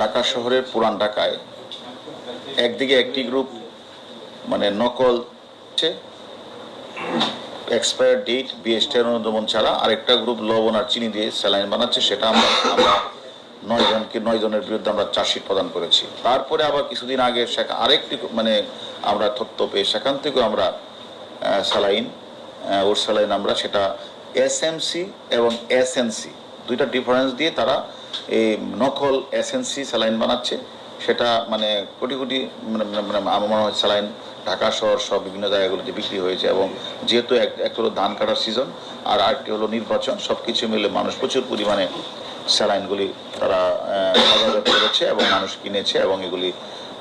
ঢাকা শহরের পুরান ঢাকায় একদিকে একটি গ্রুপ মানে নকল এক্সপায়ার ডেট বিএসটিআর অনুমোদন ছাড়া আরেকটা গ্রুপ লবণ আর চিনি দিয়ে স্যালাইন বানাচ্ছে, সেটা আমরা নয় জনকে, নয় জনের বিরুদ্ধে আমরা চার্জশিট প্রদান করেছি। তারপরে আবার কিছুদিন আগে আরেকটি মানে আমরা তথ্য পেয়ে সেখান থেকেও আমরা স্যালাইন ওর স্যালাইন আমরা, সেটা এসএমসি এবং এসএনসি দুইটা ডিফারেন্স দিয়ে তারা এই নকল এসএনসি স্যালাইন বানাচ্ছে। সেটা মানে কোটি কোটি মানে মানে- মানে আমার মনে হয় স্যালাইন ঢাকা শহর সব বিভিন্ন জায়গাগুলোতে বিক্রি হয়েছে এবং যেহেতু এক এক হলো ধান কাটার সিজন আর আরেকটি হলো নির্বাচন সব কিছু মিলে মানুষ প্রচুর পরিমাণে স্যালাইনগুলি তারা করেছে এবং মানুষ কিনেছে এবং এগুলি,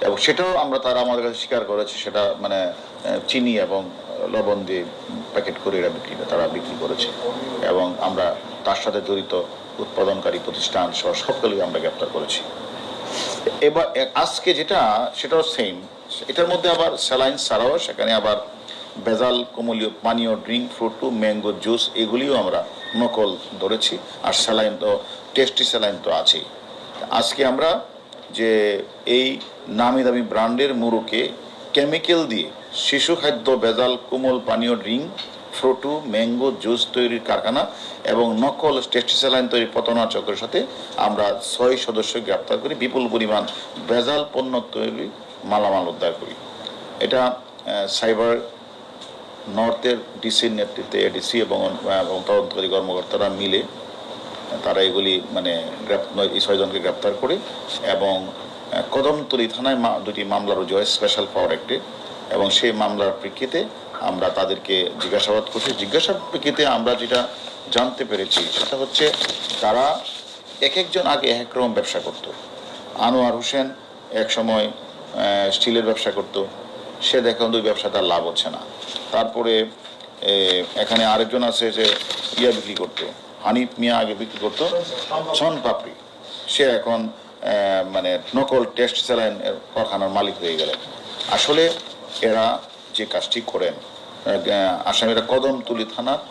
এবং সেটাও আমরা তারা আমাদের কাছে স্বীকার করেছে, সেটা মানে চিনি এবং লবণ দিয়ে প্যাকেট করে এরা বিক্রি, তারা বিক্রি করেছে। এবং আমরা তার সাথে জড়িত উৎপাদনকারী প্রতিষ্ঠান সহ সবগুলোকে আমরা গ্রেপ্তার করেছি। এবার আজকে যেটা, সেটাও সেম এটার মধ্যে আবার স্যালাইন ছাড়াও সেখানে আবার বেজাল কোমলীয় পানীয় ড্রিঙ্ক ফ্রুটু, ম্যাঙ্গো জুস, এগুলিও আমরা নকল ধরেছি। আর স্যালাইন তো, টেস্টি স্যালাইন তো আছেই। আজকে আমরা যে এই নামি দামি ব্র্যান্ডের মুরুকে কেমিক্যাল দিয়ে শিশু খাদ্য বেজাল কোমল, পানীয় ড্রিঙ্ক ফ্রুটু ম্যাঙ্গো, জুস তৈরির কারখানা এবং নকল টেস্টিস্যালাইন তৈরি পতনা চক্রের সাথে আমরা ছয় সদস্য গ্রেপ্তার করি। বিপুল পরিমাণ ভেজাল পণ্য তৈরি মালামাল উদ্ধার করি। এটা সাইবার নর্থের ডিসির নেতৃত্বে এডিসি এবং তদন্তকারী কর্মকর্তারা মিলে তারা এগুলি মানে এই ছয়জনকে গ্রেপ্তার করে এবং কদমতলী থানায় দুটি মামলা রুজু হয়, স্পেশাল পাওয়ার অ্যাক্টে এবং সেই মামলার প্রেক্ষিতে আমরা তাদেরকে জিজ্ঞাসাবাদ করছি। জিজ্ঞাসার প্রেক্ষিতে আমরা যেটা জানতে পেরেছি, সেটা হচ্ছে তারা এক একজন আগে এক রকম ব্যবসা করতো। আনোয়ার হোসেন এক সময় স্টিলের ব্যবসা করতো। সে দেখুন ওই ব্যবসা তার লাভ হচ্ছে না। তারপরে এখানে আরেকজন আছে যে ইয়া বিক্রি করতো। হানিফ মিয়া আগে বিক্রি করতো। ছন পাপড়ি। সে এখন মানে নকল টেস্ট স্যালাইন কারখানার মালিক হয়ে গেলেন। আসলে এরা যে কাজটি করেন আসামিরা কদমতলি থানার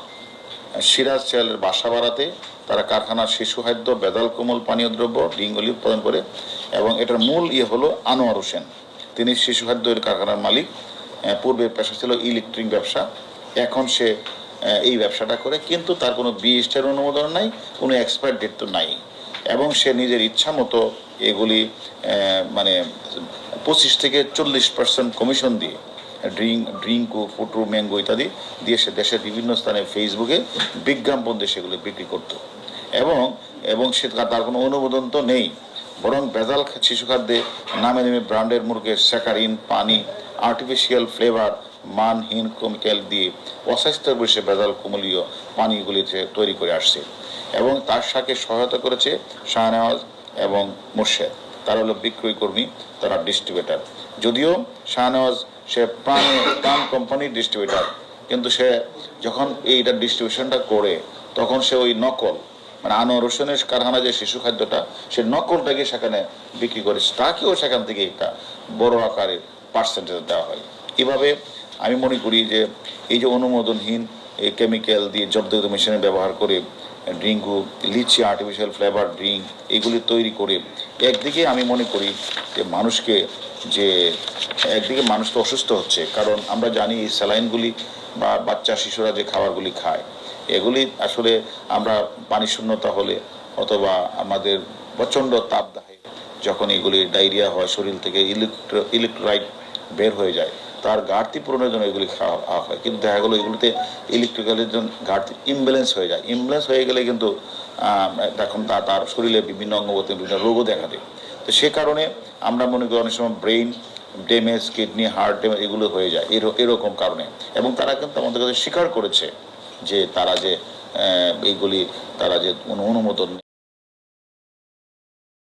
সিরাজ চেয়ালের বাসা বাড়াতে তারা কারখানার শিশু খাদ্য, বেদাল কোমল পানীয় দ্রব্য, ডিঙ্গলি উৎপাদন করে এবং এটার মূল ইয়ে হলো আনোয়ার হোসেন। তিনি শিশু খাদ্যের কারখানার মালিক। পূর্বে পেশা ছিল ইলেকট্রিক ব্যবসা। এখন সে এই ব্যবসাটা করে, কিন্তু তার কোনো বিএসটের অনুমোদন নাই, কোনো এক্সপায়ার ডেট তো নাই। এবং সে নিজের ইচ্ছা মতো এগুলি মানে পঁচিশ থেকে চল্লিশ পার্সেন্ট কমিশন দিয়ে ড্রিঙ্ক ড্রিঙ্কু ফুটু ম্যাঙ্গো ইত্যাদি দিয়ে সে দেশের বিভিন্ন স্থানে ফেসবুকে বিজ্ঞাপন দিয়ে সেগুলো বিক্রি করতো। এবং এবং সে তার কোনো অনুমোদন তো নেই। বরং ভেজাল শিশু খাদ্যে নামে নামে ব্র্যান্ডের মুরগের স্যাকারিন, পানি আর্টিফিশিয়াল ফ্লেভার মানহীন কেমিক্যাল দিয়ে অস্বাস্থ্যের বসে ভেজাল কুমলীয় পানিগুলিতে তৈরি করে আসছে। এবং তার সাথে সহায়তা করেছে শাহনেওয়াজ এবং মোর্শেদ। তারা হলো বিক্রয় কর্মী তারা ডিস্ট্রিবিউটার যদিও শাহনওয়াজ সে প্রাণ প্রাণ কোম্পানির ডিস্ট্রিবিউটার কিন্তু সে যখন এইটা ডিস্ট্রিবিউশনটা করে, তখন সে ওই নকল মানে আনোয়ার হোসেনের কারখানা যে শিশু খাদ্যটা, সে নকলটাকে সেখানে বিক্রি করে, তাকেও সেখান থেকে একটা বড় আকারের পার্সেন্টেজ দেওয়া হয়। এভাবে আমি মনে করি যে, এই যে অনুমোদনহীন কেমিক্যাল দিয়ে জব্দ মেশিনে ব্যবহার করে ড্রিঙ্কু লিচি আর্টিফিশিয়াল ফ্লেভার ড্রিঙ্ক এগুলি তৈরি করে, একদিকে আমি মনে করি যে মানুষকে যে, একদিকে মানুষ তো অসুস্থ হচ্ছে, কারণ আমরা জানি এই স্যালাইনগুলি বা বাচ্চা, শিশুরা যে খাবারগুলি খায়, এগুলি আসলে আমরা পানি শূন্যতা হলে অথবা আমাদের প্রচণ্ড তাপদাহে যখন এগুলি ডায়রিয়া হয়, শরীর থেকে ইলেকট্রো ইলেকট্রোলাইট বের হয়ে যায় তার ঘাটতি পূরণের জন্য এগুলি খাওয়া হয় কিন্তু দেখা গেলো এগুলিতে ইলেকট্রিক্যালের জন্য ঘাটতি ইমব্যালেন্স হয়ে যায়। ইমব্যালেন্স হয়ে গেলে কিন্তু তখন তা- তার শরীরে বিভিন্ন অঙ্গবতী বিভিন্ন রোগও দেখা দেয়। তো সে কারণে আমরা মনে করি অনেক সময় brain damage kidney heart damage এগুলো হয়ে যায়। এর- এরকম কারণে। এবং তারা কিন্তু আমাদের কাছে স্বীকার করেছে যে তারা যে এইগুলি তারা যে অনুমোদন